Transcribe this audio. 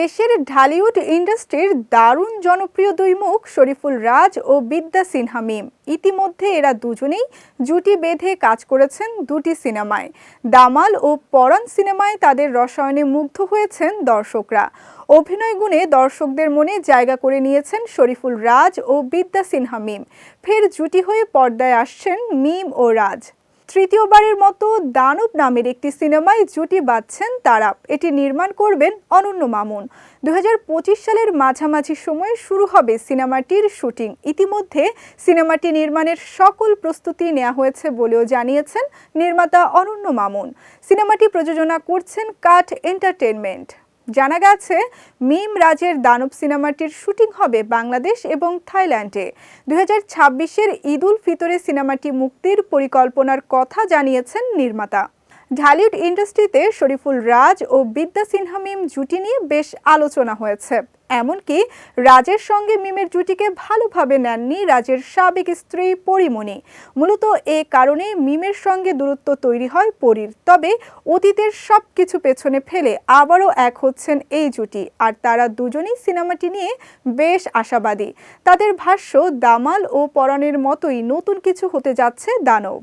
দেশের ঢালিউড ইন্ডাস্ট্রির দারুণ জনপ্রিয় দুই মুখ শরীফুল রাজ ও বিদ্যা সিনহা মিম। ইতিমধ্যে এরা দুজনেই জুটি বেঁধে কাজ করেছেন দুটি সিনেমায়। দামাল ও পরাণ সিনেমায় তাদের রসায়নে মুগ্ধ হয়েছেন দর্শকরা। অভিনয় গুণে দর্শকদের মনে জায়গা করে নিয়েছেন শরীফুল রাজ ও বিদ্যা সিনহা মিম। ফের জুটি হয়ে পর্দায় আসছেন মিম ও রাজ। তৃতীয়বারের মতো দানব নামের একটি সিনেমায় জুটি বাঁধছেন তারা। এটি নির্মাণ করবেন অনন্য মামুন। দু হাজার পঁচিশ সালের মাঝামাঝি সময়ে শুরু হবে সিনেমাটির শুটিং। ইতিমধ্যে সিনেমাটি নির্মাণের সকল প্রস্তুতি নেওয়া হয়েছে বলেও জানিয়েছেন নির্মাতা অনন্য মামুন। সিনেমাটি প্রযোজনা করছেন কাঠ এন্টারটেনমেন্ট জানা গেছে, মিম রাজের দানব সিনেমাটির শুটিং হবে বাংলাদেশ এবং থাইল্যান্ডে। দু হাজার ছাব্বিশের ঈদুল ফিতরে সিনেমাটি মুক্তির পরিকল্পনার কথা জানিয়েছেন নির্মাতা। ঢালিউড ইন্ডাস্ট্রিতে শরীফুল রাজ ও বিদ্যা সিনহা মিম জুটি নিয়ে বেশ আলোচনা হয়েছে। এমনকি রাজের সঙ্গে মিমের জুটিকে ভালোভাবে নেননি রাজের সাবেক স্ত্রী পরিমণি। মূলত এ কারণে মিমের সঙ্গে দূরত্ব তৈরি হয় পরীর। তবে অতীতের সব কিছু পেছনে ফেলে আবারও এক হচ্ছেন এই জুটি। আর তারা দুজনেই সিনেমাটি নিয়ে বেশ আশাবাদী। তাদের ভাষ্য, দামাল ও পরাণের মতোই নতুন কিছু হতে যাচ্ছে দানব।